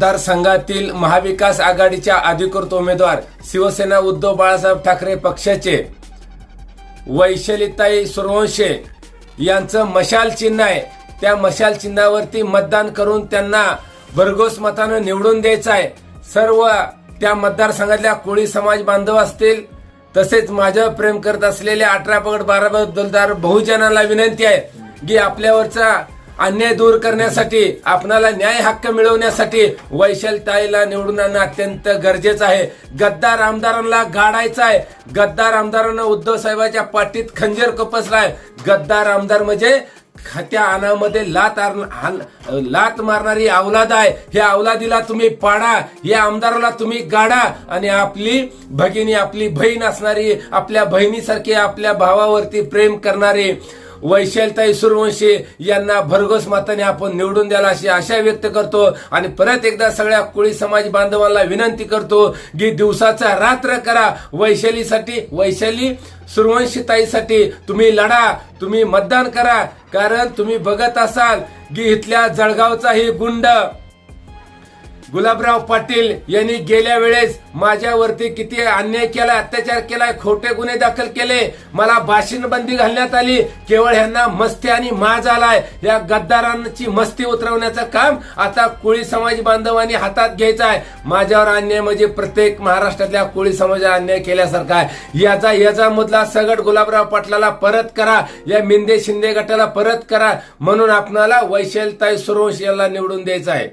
मतदारसंघातील महाविकास आघाडीच्या अधिकृत उमेदवार शिवसेना उद्धव बाळासाहेब ठाकरे पक्षाचे. वैशालीताई सुरवंशे यांचं मशाल चिन्ह आहे. त्या मशाल चिन्हावरती मतदान करून त्यांना भरघोस मतानं निवडून द्यायचं आहे. सर्व त्या मतदारसंघातल्या कोळी समाज बांधव असतील तसेच माझ्यावर प्रेम करत असलेल्या अठरा पगड बारा बदलदार बहुजनाला विनंती आहे की आपल्यावरचा अन्याय दूर करण्यासाठी आपणाला न्याय हक्क मिळवण्यासाठी वैशलताईला निवडून आणणं अत्यंत गरजेचं आहे. गद्दार आमदारांना गाडायचं आहे. गद्दार आमदारांना उद्धव साहेबाच्या पाठीत खंजीर कपसलाय. गद्दार आमदार म्हणजे त्या अनामध्ये लात लात मारणारी अवलाद आहे. ह्या अवलादीला तुम्ही पाडा. या आमदाराला तुम्ही गाडा. आणि आपली भगिनी आपली बहीण असणारी आपल्या बहिणीसारखी आपल्या भावावरती प्रेम करणारी वैशालताई सूर्यवंशी यांना भरघोस मताने आपण निवडून द्यायला अशी आशा व्यक्त करतो. आणि परत एकदा सगळ्या कोळी समाज बांधवांना विनंती करतो की दिवसाचा रात्र करा. वैशालीसाठी वैशाली सूर्यवंशीताईसाठी तुम्ही लढा तुम्ही मतदान करा. कारण तुम्ही बघत असाल की इथल्या जळगावचाही गुंड गुलाबराव पाटील यांनी गेल्या वेळेस माझ्यावरती किती अन्याय केला अत्याचार केला खोटे गुन्हे दाखल केले मला भाषण बंदी घालण्यात आली केवळ ह्यांना मस्ती आणि माज आलाय या गद्दारांची मस्ती उतरवण्याचं काम आता कोळी समाज बांधवांनी हातात घ्यायचं आहे. माझ्यावर अन्याय म्हणजे प्रत्येक महाराष्ट्रातल्या कोळी समाजाला अन्याय केल्यासारखा आहे. याचा याचा मधला सगट गुलाबराव पाटलाला परत करा या मिंदे शिंदे गटाला परत करा म्हणून आपणाला वैशलताई सुरवंश याला निवडून द्यायचं आहे.